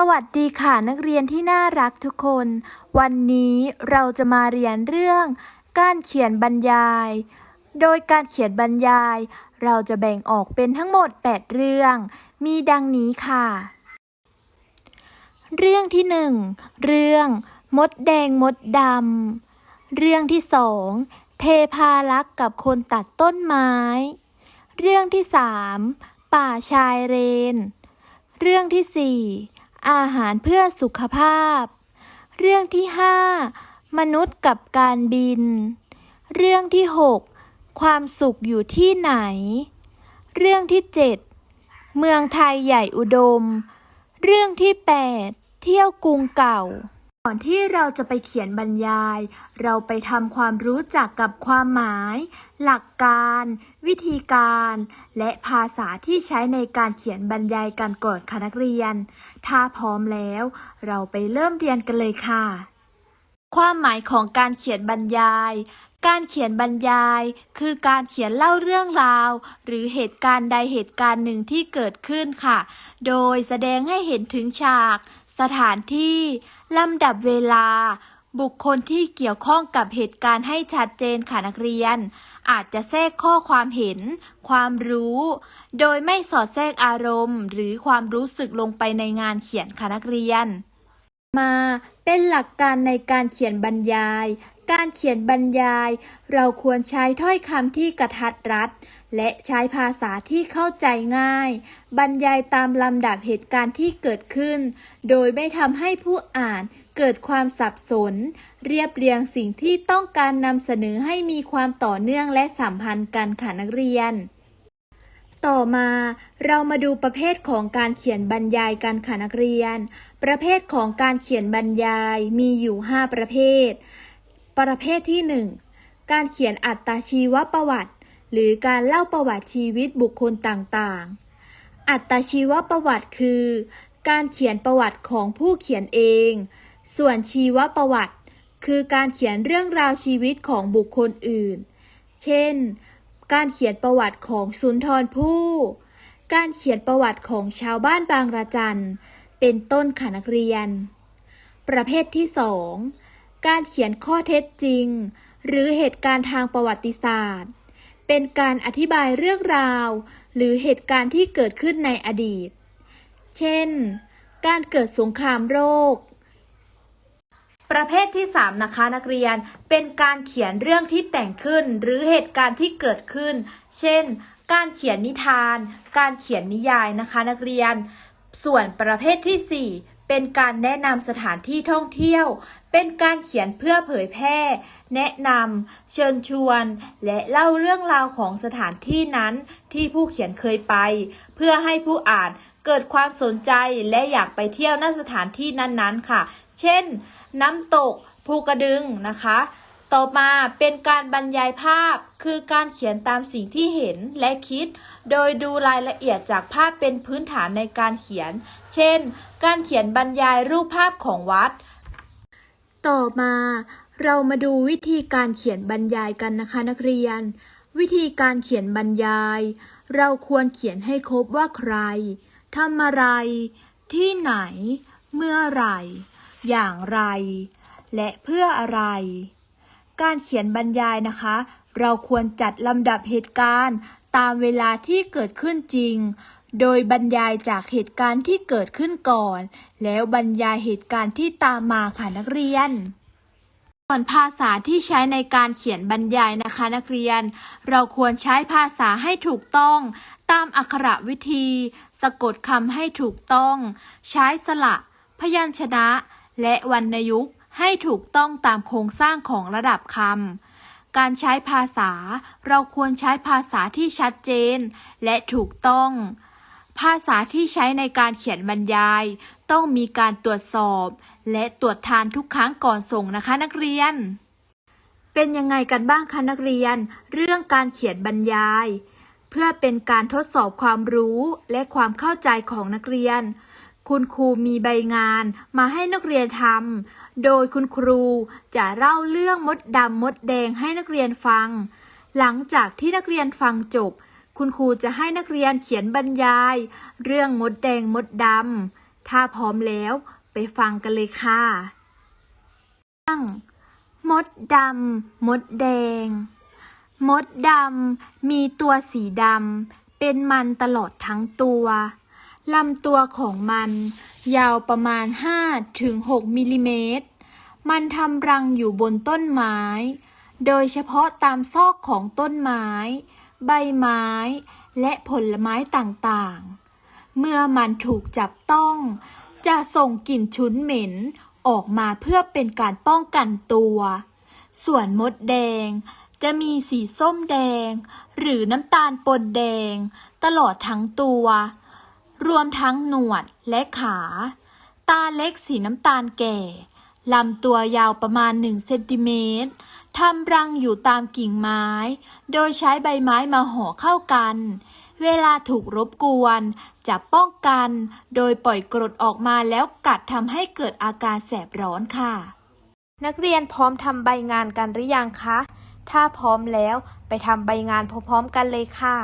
สวัสดีค่ะนักเรียนที่น่ารักทุกคน วันนี้เราจะมาเรียนเรื่อง การเขียนบรรยาย โดยการเขียนบรรยาย เราจะแบ่งออกเป็นทั้งหมด 8 เรื่อง มีดังนี้ค่ะ เรื่องที่หนึ่งเรื่อง มดแดงมดดำเรื่องที่สองเทพารักษ์กับคนตัดต้นไม้ เรื่องที่สามป่าชายเรน เรื่องที่สี่ อาหารเพื่อสุขภาพ เรื่องที่ห้ามนุษย์กับการบิน เรื่องที่หกความสุขอยู่ที่ไหน เรื่องที่เจ็ดเมืองไทยใหญ่อุดม เรื่องที่แปดเที่ยวกรุงเก่า ก่อนที่เราจะไปเขียนบรรยาย เราไปทำความรู้จักกับความหมาย หลักการ วิธีการ และภาษาที่ใช้ในการเขียนบรรยายกันก่อนค่ะนักเรียน ถ้าพร้อมแล้ว เราไปเริ่มเรียนกันเลยค่ะ ความหมายของการเขียนบรรยาย การเขียนบรรยาย คือการเขียนเล่าเรื่องราว หรือเหตุการณ์ใดเหตุการณ์หนึ่งที่เกิดขึ้นค่ะ โดยแสดงให้เห็นถึงฉาก สถานที่ ลำดับเวลา บุคคลที่เกี่ยวข้องกับเหตุการณ์ให้ชัดเจนค่ะนักเรียน อาจจะแทรกข้อความเห็น ความรู้ โดยไม่สอดแทรกอารมณ์ หรือความรู้สึกลงไปในงานเขียนค่ะนักเรียน มาเป็นหลักการในการเขียนบรรยาย การเขียนบรรยาย เราควรใช้ถ้อยคำที่กระทัดรัด และใช้ภาษาที่เข้าใจง่าย บรรยายตามลำดับเหตุการณ์ที่เกิดขึ้น โดยไม่ทำให้ผู้อ่านเกิดความสับสน เรียบเรียงสิ่งที่ต้องการนำเสนอให้มีความต่อเนื่องและสัมพันธ์กันค่ะนักเรียน ต่อมาเรามาดูประเภทของการเขียนบรรยายกันค่ะนักเรียน ประเภทของการเขียนบรรยายมีอยู่ 5 ประเภท ประเภทที่ 1 การเขียนอัตชีวประวัติ หรือการเล่าประวัติชีวิตบุคคลต่างๆ อัตชีวประวัติคือ การเขียนประวัติของผู้เขียนเอง ส่วนชีวประวัติ คือการเขียนเรื่องราวชีวิตของบุคคลอื่น เช่น การเขียนประวัติของสุนทรภู่ การเขียนประวัติของชาวบ้านบางระจัน เป็นต้นค่ะนักเรียน ประเภทที่สอง การเขียนข้อเท็จจริง หรือเหตุการณ์ทางประวัติศาสตร์ เป็นการอธิบายเรื่องราว หรือเหตุการณ์ที่เกิดขึ้นในอดีต เช่น การเกิดสงครามโรคประเภทที่ 3 นะคะนักเรียนเป็นการเขียนเรื่องที่แต่งขึ้น หรือเหตุการณ์ที่เกิดขึ้น เช่น การเขียนนิทาน การเขียนนิยายนะคะนักเรียน ส่วนประเภทที่ 4 เป็นการแนะนำสถานที่ท่องเที่ยว เป็นการเขียนเพื่อเผยแพร่ แนะนำ เชิญชวน และเล่าเรื่องราวของสถานที่นั้นที่ผู้เขียนเคยไป เพื่อให้ผู้อ่านเกิดความสนใจและอยากไปเที่ยวณสถานที่นั้นๆค่ะ เช่น น้ำตก ภูกระดึงนะคะ ต่อมาเป็นการบรรยายภาพ คือการเขียนตามสิ่งที่เห็นและคิด โดยดูรายละเอียดจากภาพเป็นพื้นฐานในการเขียน เช่น การเขียนบรรยายรูปภาพของวัด ต่อมา เรามาดูวิธีการเขียนบรรยายกันนะคะนักเรียน วิธีการเขียนบรรยาย เราควรเขียนให้ครบว่าใครทำอะไร ที่ไหน เมื่อไหร่ อย่างไร และเพื่ออะไร การเขียนบรรยายนะคะ เราควรจัดลำดับเหตุการณ์ ตามเวลาที่เกิดขึ้นจริง โดยบรรยายจากเหตุการณ์ที่เกิดขึ้นก่อน แล้วบรรยายเหตุการณ์ที่ตามมาค่ะนักเรียนส่วนภาษาที่ใช้ในการเขียนบรรยายนะคะนักเรียน เราควรใช้ภาษาให้ถูกต้อง ตามอักขระวิธี สะกดคำให้ถูกต้อง ใช้สระ พยัญชนะ และวรรณยุกต์ ให้ถูกต้องตามโครงสร้างของระดับคำ การใช้ภาษา เราควรใช้ภาษาที่ชัดเจน และถูกต้อง ภาษาที่ใช้ในการเขียนบรรยาย ต้องมีการตรวจสอบ และตรวจทานทุกครั้งก่อนส่งนะคะนักเรียน เป็นยังไงกันบ้างคะนักเรียน เรื่องการเขียนบรรยาย เพื่อเป็นการทดสอบความรู้และความเข้าใจของนักเรียน คุณครูมีใบงานมาให้นักเรียนทำ โดยคุณครูจะเล่าเรื่องมดดำมดแดงให้นักเรียนฟัง หลังจากที่นักเรียนฟังจบ คุณครูจะให้นักเรียนเขียนบรรยาย เรื่องมดแดงมดดำ ถ้าพร้อมแล้วไปฟังกันเลยค่ะตั้งมดดำมดแดง มดดำมีตัวสีดำเป็นมันตลอดทั้งตัว ลำตัวของมันยาวประมาณ 5-6มิลลิเมตร มันทำรังอยู่บนต้นไม้ โดยเฉพาะตามซอกของต้นไม้ ใบไม้ และผลไม้ต่างๆ เมื่อมันถูกจับต้อง จะส่งกลิ่นฉุนเหม็นออกมาเพื่อเป็นการป้องกันตัว ส่วนมดแดงจะมีสีส้มแดง หรือน้ำตาลปนแดง ตลอดทั้งตัว รวมทั้งหนวดและขา ตาเล็กสีน้ำตาลแก่ ลำตัวยาวประมาณ1เซนติเมตรทำรังอยู่ตามกิ่งไม้ โดยใช้ใบไม้มาห่อเข้ากัน เวลาถูกรบกวน จะป้องกัน โดยปล่อยกรดออกมาแล้วกัดทำให้เกิดอาการแสบร้อนค่ะ นักเรียนพร้อมทำใบงานกันหรือยังคะ ถ้าพร้อมแล้วไปทำใบงานพร้อมๆกันเลยค่ะ